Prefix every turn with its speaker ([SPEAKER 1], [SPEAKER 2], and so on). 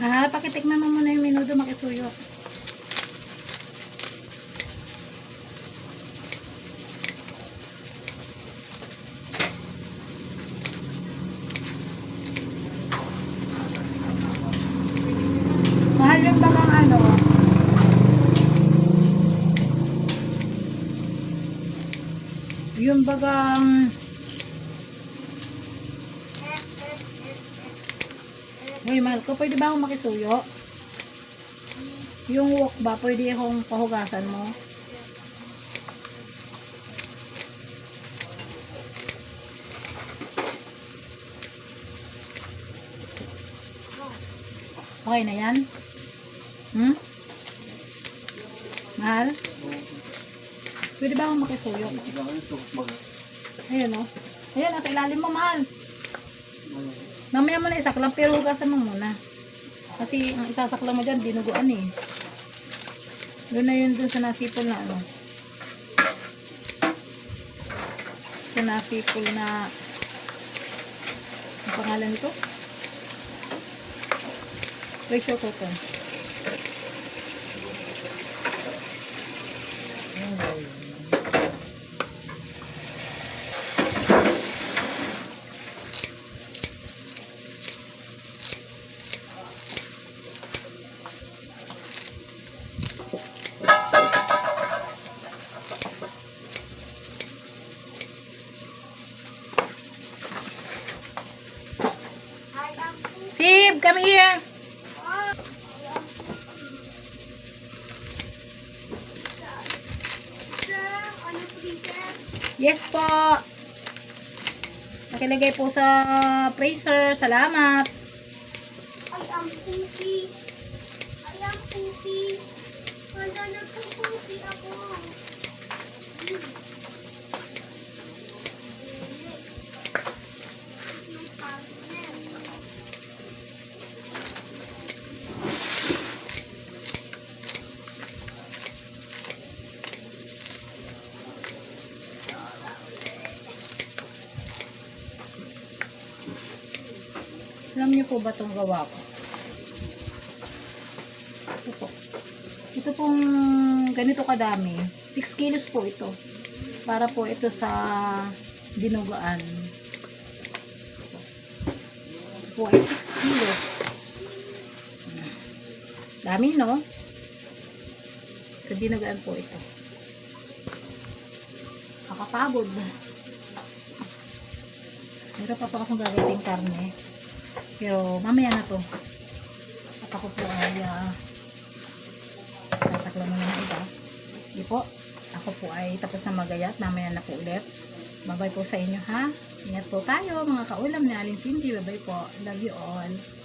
[SPEAKER 1] Ah, pakitikman mo muna yung minuto makisuyo. Mahal yung bagang ano. Yung bagang Uy, mahal ko, pwede ba akong makisuyo? Yung wok ba, pwede akong pahugasan mo? Okay na yan? Hmm? Mahal? Pwede ba akong makisuyo? Ayan o. Ayan, nasa ilalim mo, mahal. Mamaya mo na isaklang, pero hugasan mo muna. Kasi ang isasaklang mo dyan, dinuguan eh. Doon na yun dun sa nasipol na ano. Sa nasipol na ang pangalan nito? Ratio cotton. Come here. Yes po. Nakilagay po sa freezer. Salamat.
[SPEAKER 2] Ay, ang pupi. Ay, ang pupi. Wala na po
[SPEAKER 1] Alam niyo po ba itong gawa ko? Ito po. Ito pong ganito kadami. 6 kilos po ito. Para po ito sa dinuguan. Ito po ay 6 kilos. Dami no? Sa dinuguan po ito. Nakapagod. Meron pa po akong gagawing karne. Pero mamaya na to. At ako po ay uh, sasakla muna ng iba. Hindi po. Ako po ay tapos na magayat. Mamaya na po ulit. Babay po sa inyo ha. Ingat po tayo mga kaulam ni Aling Cindy. Babay po. Love you all.